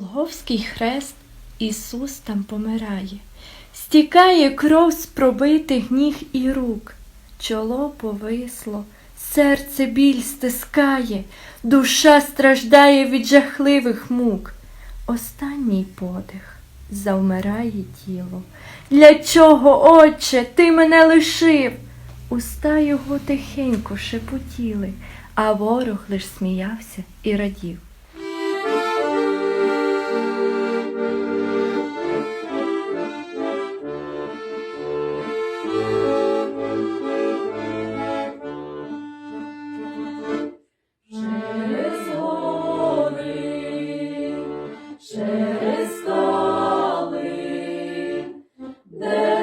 Голговський хрест Ісус там помирає, стікає кров з пробитих ніг і рук, чоло повисло, серце біль стискає, душа страждає від жахливих мук. Останній подих завмирає тіло. Для чого, Отче, ти мене лишив? Уста його тихенько шепотіли, а ворог лиш сміявся і радів. через скали, де